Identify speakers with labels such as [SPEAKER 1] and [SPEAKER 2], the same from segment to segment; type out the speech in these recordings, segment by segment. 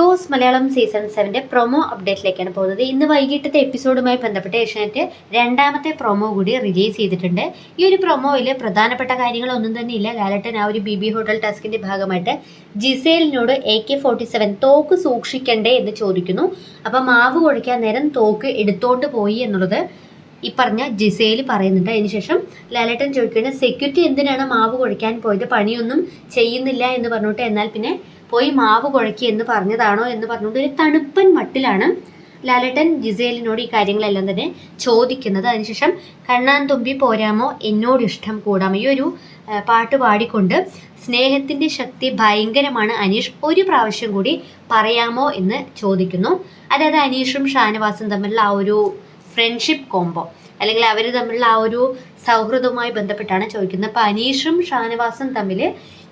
[SPEAKER 1] Boss Malayalam season സെവന്റെ promo അപ്ഡേറ്റിലേക്കാണ് പോകുന്നത്. ഇന്ന് വൈകിട്ടത്തെ എപ്പിസോഡുമായി ബന്ധപ്പെട്ട് ഏഷ്യാനെറ്റ് രണ്ടാമത്തെ പ്രൊമോ കൂടി റിലീസ് ചെയ്തിട്ടുണ്ട്. ഈ ഒരു പ്രൊമോയിൽ പ്രധാനപ്പെട്ട കാര്യങ്ങളൊന്നും തന്നെ ഇല്ല. ലാലട്ടൻ ആ ഒരു ബി ബി ഹോട്ടൽ ടാസ്കിന്റെ ഭാഗമായിട്ട് ജിസേലിനോട് എ കെ ഫോർട്ടി സെവൻ തോക്ക് സൂക്ഷിക്കണ്ടേ എന്ന് ചോദിക്കുന്നു. അപ്പം മാവ് കുഴയ്ക്കാൻ നേരം തോക്ക് എടുത്തോണ്ട് പോയി എന്നുള്ളത് ഈ പറഞ്ഞ ജിസേൽ പറയുന്നുണ്ട്. അതിനുശേഷം ലാലേട്ടൻ ചോദിക്കുന്നത് സെക്യൂരിറ്റി എന്തിനാണ് മാവ് കുഴയ്ക്കാൻ പോയത്? പണിയൊന്നും ചെയ്യുന്നില്ല എന്ന് പറഞ്ഞിട്ട് എന്നാൽ പിന്നെ പോയി മാവ് കുഴക്കി എന്ന് പറഞ്ഞതാണോ എന്ന് പറഞ്ഞുകൊണ്ട് ഒരു തണുപ്പൻ മട്ടിലാണ് ലാലേട്ടൻ ജിസേലിനോട് ഈ കാര്യങ്ങളെല്ലാം തന്നെ ചോദിക്കുന്നത്. അതിനുശേഷം കണ്ണാൻ തുമ്പി പോരാമോ? എന്നോട് ഇഷ്ടം കൂടാമോ? ഈ ഒരു പാട്ട് പാടിക്കൊണ്ട് സ്നേഹത്തിന്റെ ശക്തി ഭയങ്കരമാണ് അനീഷ്. ഒരു പ്രാവശ്യം കൂടി പറയാമോ എന്ന് ചോദിക്കുന്നു. അതായത് അനീഷും ഷാനവാസും തമ്മിലുള്ള ആ ഒരു ഫ്രണ്ട്ഷിപ്പ് കോംബോ അല്ലെങ്കിൽ അവർ തമ്മിലുള്ള ആ ഒരു സൗഹൃദവുമായി ബന്ധപ്പെട്ടാണ് ചോദിക്കുന്നത്. അപ്പോൾ അനീഷും ഷാനവാസും തമ്മിൽ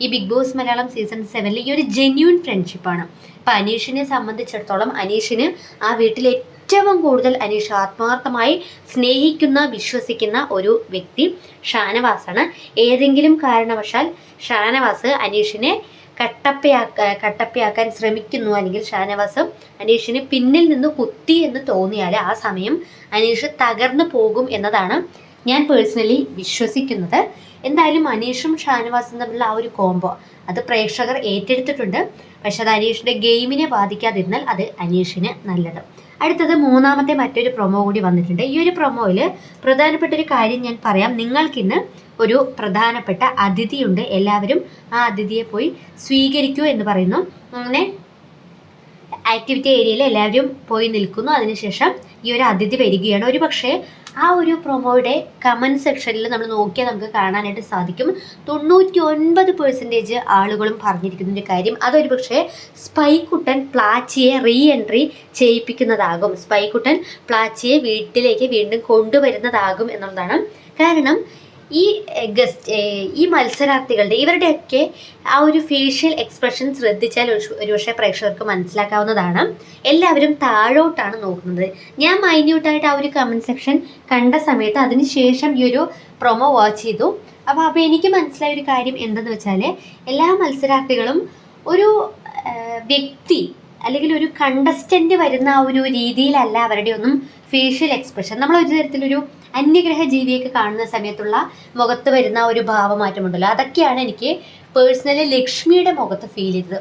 [SPEAKER 1] ഈ ബിഗ് ബോസ് മലയാളം സീസൺ സെവനിൽ ഈ ഒരു ജെന്യൂൻ ഫ്രണ്ട്ഷിപ്പാണ് അപ്പോൾ അനീഷിനെ സംബന്ധിച്ചിടത്തോളം അനീഷിന് ആ വീട്ടിൽ ഏറ്റവും കൂടുതൽ അനീഷ് ആത്മാർത്ഥമായി സ്നേഹിക്കുന്ന വിശ്വസിക്കുന്ന ഒരു വ്യക്തി ഷാനവാസാണ്. ഏതെങ്കിലും കാരണവശാൽ ഷാനവാസ് അനീഷിനെ കട്ടപ്പയാക്ക കട്ടപ്പയാക്കാൻ ശ്രമിക്കുന്നു അല്ലെങ്കിൽ ഷാനവാസം അനീഷിന് പിന്നിൽ നിന്ന് കുത്തി എന്ന് തോന്നിയാൽ ആ സമയം അനീഷ് തകർന്നു പോകും എന്നതാണ് ഞാൻ പേഴ്സണലി വിശ്വസിക്കുന്നത്. എന്തായാലും അനീഷും ഷാനവാസും തമ്മിലുള്ള ആ ഒരു കോംബോ അത് പ്രേക്ഷകർ ഏറ്റെടുത്തിട്ടുണ്ട്. പക്ഷെ അത് അനീഷിന്റെ ഗെയിമിനെ ബാധിക്കാതിരുന്നാൽ അത് അനീഷിന് നല്ലത്. അടുത്തത് മൂന്നാമത്തെ മറ്റൊരു പ്രൊമോ കൂടി വന്നിട്ടുണ്ട്. ഈ ഒരു പ്രൊമോയിൽ പ്രധാനപ്പെട്ട ഒരു കാര്യം ഞാൻ പറയാം. നിങ്ങൾക്കിന്ന് ഒരു പ്രധാനപ്പെട്ട അതിഥിയുണ്ട്. എല്ലാവരും ആ അതിഥിയെ പോയി സ്വീകരിക്കൂ എന്ന് പറയുന്നു. അങ്ങനെ ആക്ടിവിറ്റി ഏരിയയിൽ എല്ലാവരും പോയി നിൽക്കുന്നു. അതിനുശേഷം ഈ ഒരു അതിഥി വരികയാണ്. ഒരു പക്ഷേ ആ ഒരു പ്രൊമോയുടെ കമന്റ് സെക്ഷനിൽ നമ്മൾ നോക്കിയാൽ നമുക്ക് കാണാനായിട്ട് സാധിക്കും. തൊണ്ണൂറ്റി ഒൻപത് പെർസെന്റേജ് ആളുകളും പറഞ്ഞിരിക്കുന്നതിന്റെ കാര്യം അതൊരു പക്ഷേ സ്പൈക്കുട്ടൻ പ്ലാച്ചിയെ റീ എൻട്രി ചെയ്യിപ്പിക്കുന്നതാകും സ്പൈക്കുട്ടൻ പ്ലാച്ചിയെ വീട്ടിലേക്ക് വീണ്ടും കൊണ്ടുവരുന്നതാകും എന്നുള്ളതാണ്. കാരണം ഈ ഗസ്റ്റ് ഈ മത്സരാർത്ഥികളുടെ ഇവരുടെയൊക്കെ ആ ഒരു ഫേഷ്യൽ എക്സ്പ്രഷൻ ശ്രദ്ധിച്ചാൽ ഒരു ഒരുപക്ഷെ പ്രേക്ഷകർക്ക് മനസ്സിലാക്കാവുന്നതാണ്. എല്ലാവരും താഴോട്ടാണ് നോക്കുന്നത്. ഞാൻ മൈന്യൂട്ടായിട്ട് ആ ഒരു കമന്റ് സെക്ഷൻ കണ്ട സമയത്ത് അതിനുശേഷം ഈ ഒരു പ്രൊമോ വാച്ച് ചെയ്തു. അപ്പോൾ അപ്പോൾ എനിക്ക് മനസ്സിലായ ഒരു കാര്യം എന്തെന്ന് വെച്ചാൽ എല്ലാ മത്സരാർത്ഥികളും ഒരു വ്യക്തി അല്ലെങ്കിൽ ഒരു കണ്ടസ്റ്റന്റ് വരുന്ന ആ ഒരു രീതിയിലല്ല അവരുടെ ഒന്നും ഫേഷ്യൽ എക്സ്പ്രഷൻ നമ്മൾ ഒരു തരത്തിലൊരു അന്യഗ്രഹ ജീവിയൊക്കെ കാണുന്ന സമയത്തുള്ള മുഖത്ത് വരുന്ന ഒരു ഭാവമാറ്റമുണ്ടല്ലോ. അതൊക്കെയാണ് എനിക്ക് പേഴ്സണലി ലക്ഷ്മിയുടെ മുഖത്ത് ഫീൽ ചെയ്തത്.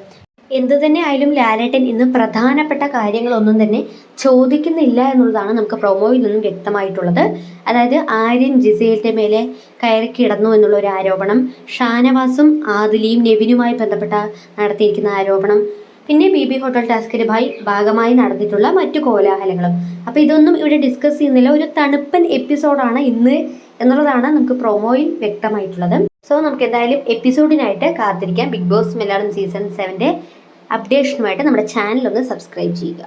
[SPEAKER 1] എന്തു തന്നെ ആയാലും ലാലേട്ടൻ ഇന്ന് പ്രധാനപ്പെട്ട കാര്യങ്ങളൊന്നും തന്നെ ചോദിക്കുന്നില്ല എന്നുള്ളതാണ് നമുക്ക് പ്രൊമോയിൽ നിന്നും വ്യക്തമായിട്ടുള്ളത്. അതായത് ആര്യൻ ജിസേലിന്റെ മേലെ കയറി കിടന്നു എന്നുള്ള ഒരു ആരോപണം ഷാനവാസും ആദിലിയും നെവിനുമായി ബന്ധപ്പെട്ട നടത്തിയിരിക്കുന്ന ആരോപണം പിന്നെ ബി ബി ഹോട്ടൽ ടാസ്കിന്റെ ഭായി ഭാഗമായി നടന്നിട്ടുള്ള മറ്റു കോലാഹലങ്ങളും. അപ്പോൾ ഇതൊന്നും ഇവിടെ ഡിസ്കസ് ചെയ്യുന്നില്ല. ഒരു തണുപ്പൻ എപ്പിസോഡാണ് ഇന്ന് എന്നുള്ളതാണ് നമുക്ക് പ്രൊമോയിൽ വ്യക്തമായിട്ടുള്ളത്. സോ നമുക്ക് എന്തായാലും എപ്പിസോഡിനായിട്ട് കാത്തിരിക്കാം. ബിഗ് ബോസ് മലയാളം സീസൺ സെവന്റെ അപ്ഡേഷനുമായിട്ട് നമ്മുടെ ചാനൽ ഒന്ന് സബ്സ്ക്രൈബ് ചെയ്യുക.